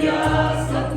яслах